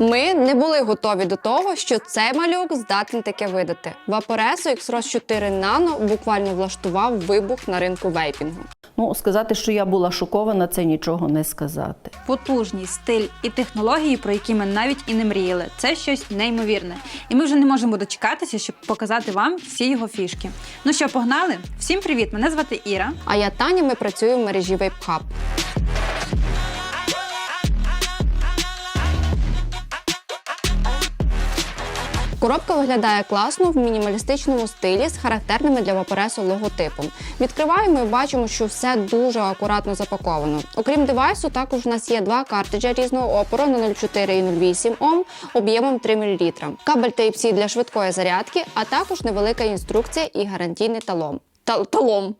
Ми не були готові до того, що цей малюк здатний таке видати. Вапоресо X-Rose 4 Nano буквально влаштував вибух на ринку вейпінгу. Ну, сказати, що я була шокована, це нічого не сказати. Потужність, стиль і технології, про які ми навіть і не мріяли. Це щось неймовірне. І ми вже не можемо дочекатися, щоб показати вам всі його фішки. Ну що, погнали? Всім привіт! Мене звати Іра. А я Таня, ми працюємо в мережі Vape Коробка виглядає класно в мінімалістичному стилі з характерними для вапоресу логотипом. Відкриваємо і бачимо, що все дуже акуратно запаковано. Окрім девайсу, також у нас є два картриджа різного опору на 0,4 і 0,8 Ом об'ємом 3 мл, кабель Type-C для швидкої зарядки, а також невелика інструкція і гарантійний талон. Та- талон.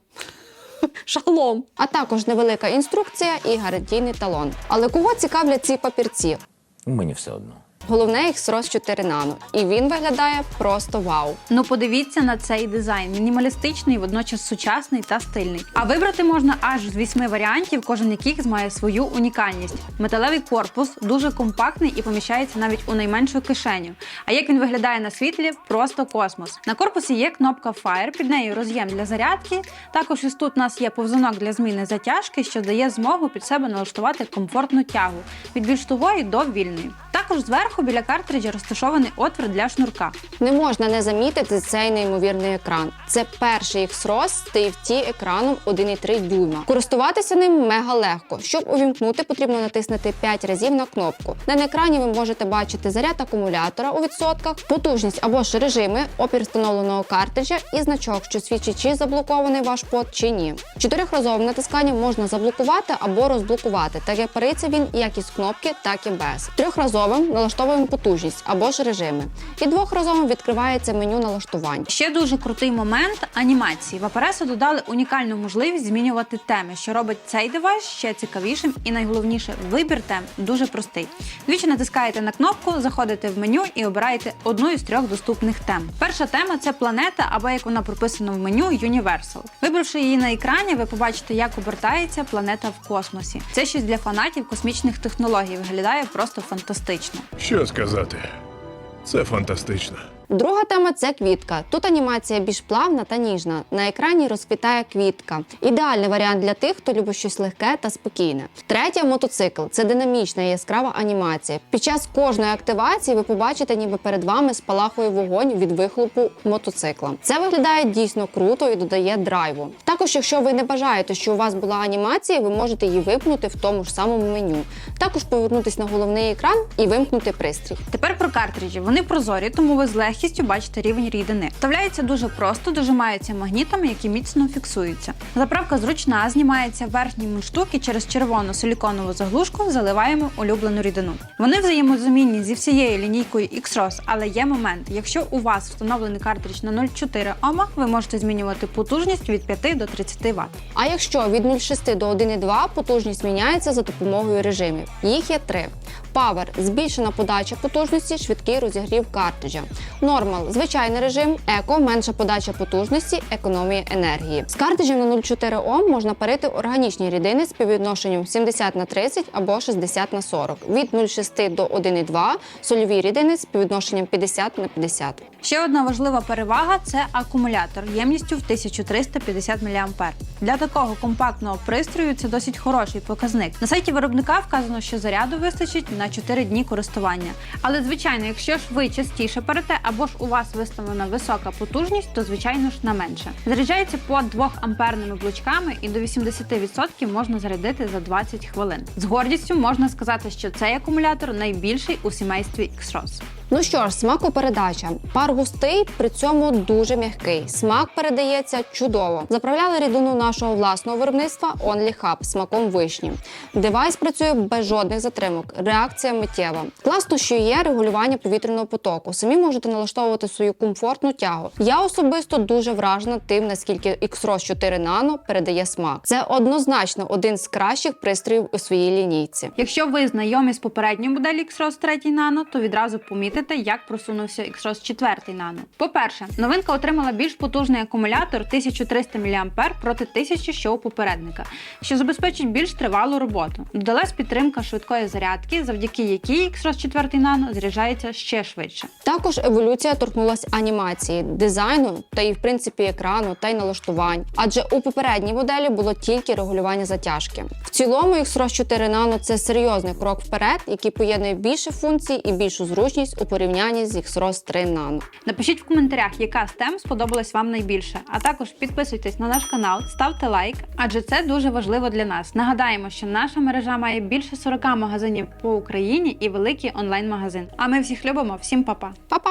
Шалом. А також невелика інструкція і гарантійний талон. Але кого цікавлять ці папірці? Мені все одно. Головне X-Rose 4 Nano. І він виглядає просто вау. Ну подивіться на цей дизайн. Мінімалістичний, водночас сучасний та стильний. А вибрати можна аж з вісьми варіантів, кожен яких має свою унікальність. Металевий корпус дуже компактний і поміщається навіть у найменшу кишеню. А як він виглядає на світлі, просто космос. На корпусі є кнопка Fire, під нею роз'єм для зарядки. Також ось тут у нас є повзунок для зміни затяжки, що дає змогу під себе налаштувати комфортну тягу від більш тугої до вільної. Також зверху біля картриджа розташований отвір для шнурка. Не можна не замітити цей неймовірний екран. Це перший X-Rose з TFT екраном 1,3 дюйма. Користуватися ним мега легко. Щоб увімкнути, потрібно натиснути 5 разів на кнопку. На екрані ви можете бачити заряд акумулятора у відсотках, потужність або ж режими, опір встановленого картриджа і значок, що свідчить, чи заблокований ваш под чи ні. Чотирьохразовим натисканням можна заблокувати або розблокувати, так як париться він як із кнопки, так і без. Трьохразовим налаштовуємо потужність або ж режими. І двохразовим відкривається меню налаштувань. Ще дуже крутий момент анімації. В Apereso додали унікальну можливість змінювати теми, що робить цей девайс ще цікавішим і найголовніше вибір тем дуже простий. Двічі натискаєте на кнопку, заходите в меню і обираєте одну із трьох доступних тем. Перша тема це планета, або як вона прописана в меню Universal. Вибравши її на екрані, ви побачите, як обертається планета в космосі. Це щось для фанатів космічних технологій. Виглядає просто фантастично. Що сказати? Це фантастично. Друга тема це квітка. Тут анімація більш плавна та ніжна. На екрані розквітає квітка. Ідеальний варіант для тих, хто любить щось легке та спокійне. Третя мотоцикл це динамічна і яскрава анімація. Під час кожної активації ви побачите, ніби перед вами спалахує вогонь від вихлопу мотоцикла. Це виглядає дійсно круто і додає драйву. Також, якщо ви не бажаєте, що у вас була анімація, ви можете її вимкнути в тому ж самому меню. Також повернутися на головний екран і вимкнути пристрій. Тепер про картриджі. Вони прозорі, тому ви з легкістю бачите рівень рідини. Вставляється дуже просто, дожимаються магнітами, які міцно фіксуються. Заправка зручна, знімається верхній мундштук і через червону силіконову заглушку заливаємо улюблену рідину. Вони взаємозамінні зі всією лінійкою X-Rose, але є момент. Якщо у вас встановлений картридж на 0,4 Ома, ви можете змінювати потужність від 5 до 30 Вт. А якщо від 0,6 до 1,2 потужність міняється за допомогою режимів. Їх є три: Power – збільшена подача потужності, швидкий розігрів картриджа. Normal – звичайний режим, Eco – менша подача потужності, економія енергії. З картриджем на 0,4 Ом можна парити органічні рідини з співвідношенням 70 на 30 або 60 на 40. Від 0,6 до 1,2 сольові рідини з співвідношенням 50 на 50. Ще одна важлива перевага це акумулятор ємністю в 1350 мА. Для такого компактного пристрою це досить хороший показник. На сайті виробника вказано, що заряду вистачить на 4 дні користування. Але звичайно, якщо ж ви частіше перете або ж у вас виставлена висока потужність, то звичайно ж на менше. Заряджається по 2 амперними блочками і до 80% можна зарядити за 20 хвилин. З гордістю можна сказати, що цей акумулятор найбільший у сімействі X-Rose. Ну що ж, смакопередача. Пар густий, при цьому дуже м'який. Смак передається чудово. Заправляли рідину нашого власного виробництва Only Hub смаком вишні. Девайс працює без жодних затримок. Реакція миттєва. Класно, що є регулювання повітряного потоку. Самі можете налаштовувати свою комфортну тягу. Я особисто дуже вражена тим, наскільки X-Rose 4 Nano передає смак. Це однозначно один з кращих пристроїв у своїй лінійці. Якщо ви знайомі з попередньою моделі X-Rose 3 Nano, то відразу помітите, помітите, як просунувся X-Rose 4 нано. По-перше, новинка отримала більш потужний акумулятор 1300 мА проти 1000, що у попередника, що забезпечить більш тривалу роботу. Додалась підтримка швидкої зарядки, завдяки якій X-Rose 4 нано заряджається ще швидше. Також еволюція торкнулася анімації, дизайну та і в принципі екрану та й налаштувань. Адже у попередній моделі було тільки регулювання затяжки. В цілому X-Rose 4 Nano – це серйозний крок вперед, який поєднує більше функцій і більшу зручність у порівнянні з X-Rose 3 Nano. Напишіть в коментарях, яка з тем сподобалась вам найбільше. А також підписуйтесь на наш канал, ставте лайк, адже це дуже важливо для нас. Нагадаємо, що наша мережа має більше 40 магазинів по Україні і великий онлайн-магазин. А ми всіх любимо, всім па-па! Па-па!